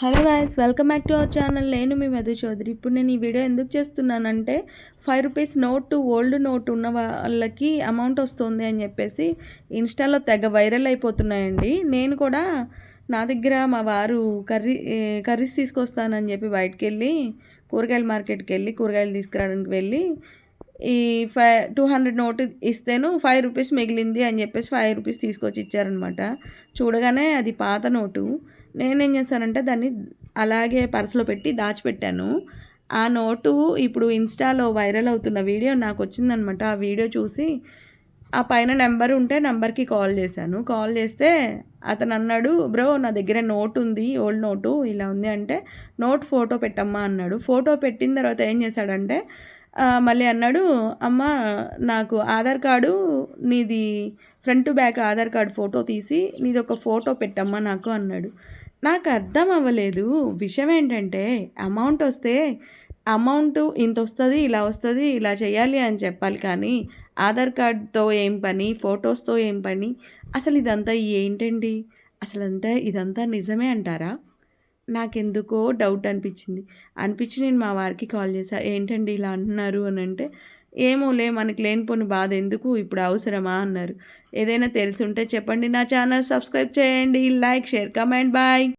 Hello guys welcome back to our channel. నేను మీ మధు చౌదరి. ఇప్పుడు నేను ఈ వీడియో ఎందుకు చేస్తున్నానంటే five rupees note old note ఉన్న వాళ్ళకి అమౌంట్ వస్తుంది అని చెప్పేసి ఇన్స్టాలో తెగ వైరల్ అయిపోతున్నాయండి. నేను కూడా నా దగ్గర మా వారు కర్రీ కర్రీస్ తీసుకొస్తానని చెప్పి బయటకు వెళ్ళి కూరగాయల మార్కెట్కి వెళ్ళి కూరగాయలు తీసుకురావడానికి వెళ్ళి ఈ ఫైవ్ టూ హండ్రెడ్ నోట్ ఇస్తేను ఫైవ్ రూపీస్ మిగిలింది అని చెప్పేసి ఫైవ్ రూపీస్ తీసుకొచ్చి ఇచ్చారనమాట చూడగానే అది పాత నోటు. నేనేం చేశానంటే దాన్ని అలాగే పర్సులో పెట్టి దాచిపెట్టాను. ఆ నోటు ఇప్పుడు ఇన్స్టాలో వైరల్ అవుతున్న వీడియో నాకు వచ్చిందనమాట ఆ వీడియో చూసి ఆ పైన నెంబర్ ఉంటే నెంబర్కి కాల్ చేశాను. కాల్ చేస్తే అతను అన్నాడు బ్రో నా దగ్గర నోట్ ఉంది ఓల్డ్ నోటు ఇలా ఉంది. అంటే నోట్ ఫోటో పెట్టమ్మా అన్నాడు. ఫోటో పెట్టిన తర్వాత ఏం చేశాడంటే మళ్ళీ అన్నాడు అమ్మ నాకు ఆధార్ కార్డు నీది front back Aadhaar card photo తీసి నీది ఒక ఫోటో పెట్టమ్మా నాకు అన్నాడు. నాకు అర్థం అవ్వలేదు. విషయం ఏంటంటే అమౌంట్ వస్తే అమౌంట్ ఇంత వస్తుంది ఇలా వస్తుంది ఇలా చేయాలి అని చెప్పాలి కానీ ఆధార్ కార్డ్తో ఏం పని ఫొటోస్తో ఏం పని? అసలు ఇదంతా ఏంటండి? అసలు అంతా ఇదంతా నిజమే అంటారా? నాకెందుకో డౌట్ అనిపించింది. అనిపించి నేను మా వారికి కాల్ చేశా. ఏంటండి ఇలా అంటున్నారు? అని అంటే ఏమోలే లేని లేనిపోని బాధ ఎందుకు? ఇప్పుడు అవసరమా? అన్నారు. ఏదైనా తెలిసి ఉంటే చెప్పండి. నా ఛానల్ సబ్స్క్రైబ్ చేయండి. Like share comment. బాయ్.